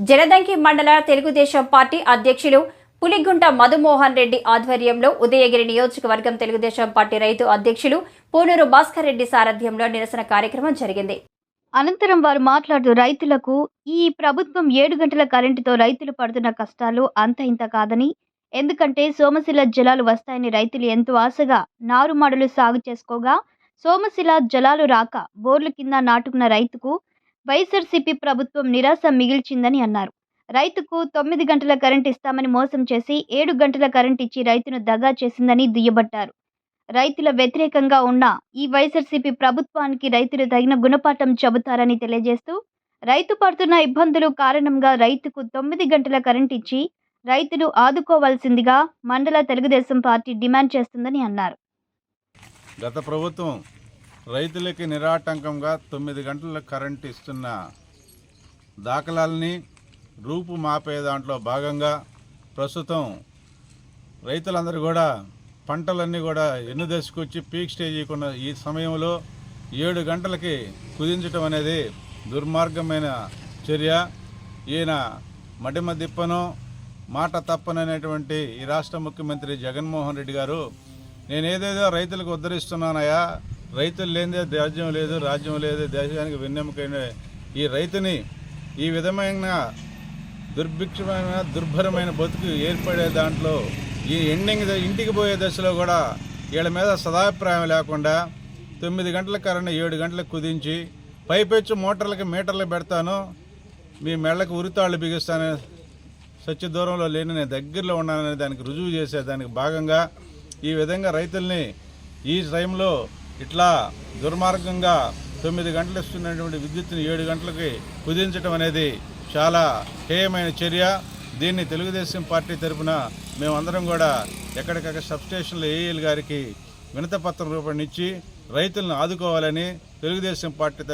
జనదంకి మండల తెలుగుదేశం పార్టీ అధ్యక్షులు పులిగుంట మధుమోహన్ రెడ్డి ఆధ్వర్యంలో ఉదయగిరి నియోజకవర్గం తెలుగుదేశం పార్టీ రైతు అధ్యక్షులు పూనూరు భాస్కర్ రెడ్డి సారథ్యంలో నిరసన కార్యక్రమం జరిగింది. అనంతరం వారు మాట్లాడుతూ రైతులకు ఈ ప్రభుత్వం ఏడు గంటల కరెంటుతో రైతులు పడుతున్న కష్టాలు అంత ఇంత కాదని ఎందుకంటే సోమశిల జలాలు వస్తాయని రైతులు ఎంతో ఆశగా నారుమడులు సాగు చేసుకోగా సోమశిల జలాలు రాక బోర్లు కింద నాటుకున్న రైతుకు వైఎస్ఆర్సీపీ ప్రభుత్వం నిరాశ మిగిల్చిందని అన్నారు. రైతుకు తొమ్మిది గంటల కరెంట్ ఇస్తామని మోసం చేసి ఏడు గంటల కరెంట్ ఇచ్చి రైతును దగా చేసిందని దుయ్యబట్టారు. రైతుల వ్యతిరేకంగా ఉన్న ఈ వైఎస్ఆర్సీపీ ప్రభుత్వానికి రైతులు తగిన గుణపాఠం చెబుతారని తెలియజేస్తూ రైతు పడుతున్న ఇబ్బందులు కారణంగా రైతుకు తొమ్మిది గంటల కరెంట్ ఇచ్చి రైతులు ఆదుకోవాల్సిందిగా మండల తెలుగుదేశం పార్టీ డిమాండ్ చేస్తుందని అన్నారు. గత ప్రభుత్వం రైతులకి నిరాటంకంగా తొమ్మిది గంటల కరెంట్ ఇస్తున్న దాఖలాలని రూపు మాపే దాంట్లో భాగంగా ప్రస్తుతం రైతులందరూ కూడా పంటలన్నీ కూడా ఎన్ను దశకొచ్చి పీక్ స్టేజ్ ఉన్న ఈ సమయంలో ఏడు గంటలకి కుదించటం అనేది దుర్మార్గమైన చర్య. ఈయన మడిమ దిప్పను మాట తప్పననేటువంటి ఈ రాష్ట్ర ముఖ్యమంత్రి జగన్మోహన్ రెడ్డి గారు నేను ఏదేదో రైతులకు ఉద్ధరిస్తున్నానయా రైతులు లేనిదే రాజ్యం లేదు రాజ్యం లేదు దేశానికి వెన్నెముకైన ఈ రైతుని ఈ విధమైన దుర్భిక్షమైన దుర్భరమైన బతుకు ఏర్పడే దాంట్లో ఈ ఎండింగ్ ఇంటికి పోయే దశలో కూడా వీళ్ళ మీద సదాభిప్రాయం లేకుండా తొమ్మిది గంటల కరెంట్ ఏడు గంటలకు కుదించి పైపెచ్చు మోటార్లకి మీటర్లు పెడతాను. మీ మెళ్ళకు ఉరితాళ్ళు బిగిస్తాను. సత్య దూరంలో లేని నేను దగ్గరలో ఉన్నానని దానికి రుజువు చేసే దానికి భాగంగా ఈ విధంగా రైతుల్ని ఈ టైంలో ఇట్లా దుర్మార్గంగా తొమ్మిది గంటలు ఇస్తున్నటువంటి విద్యుత్తుని ఏడు గంటలకి కుదించడం అనేది చాలా హేయమైన చర్య. దీన్ని తెలుగుదేశం పార్టీ తరఫున మేమందరం కూడా ఎక్కడికక్కడ సబ్స్టేషన్ల ఏఈఎల్ గారికి వినతపత్రం రూపొందించి రైతులను ఆదుకోవాలని తెలుగుదేశం పార్టీ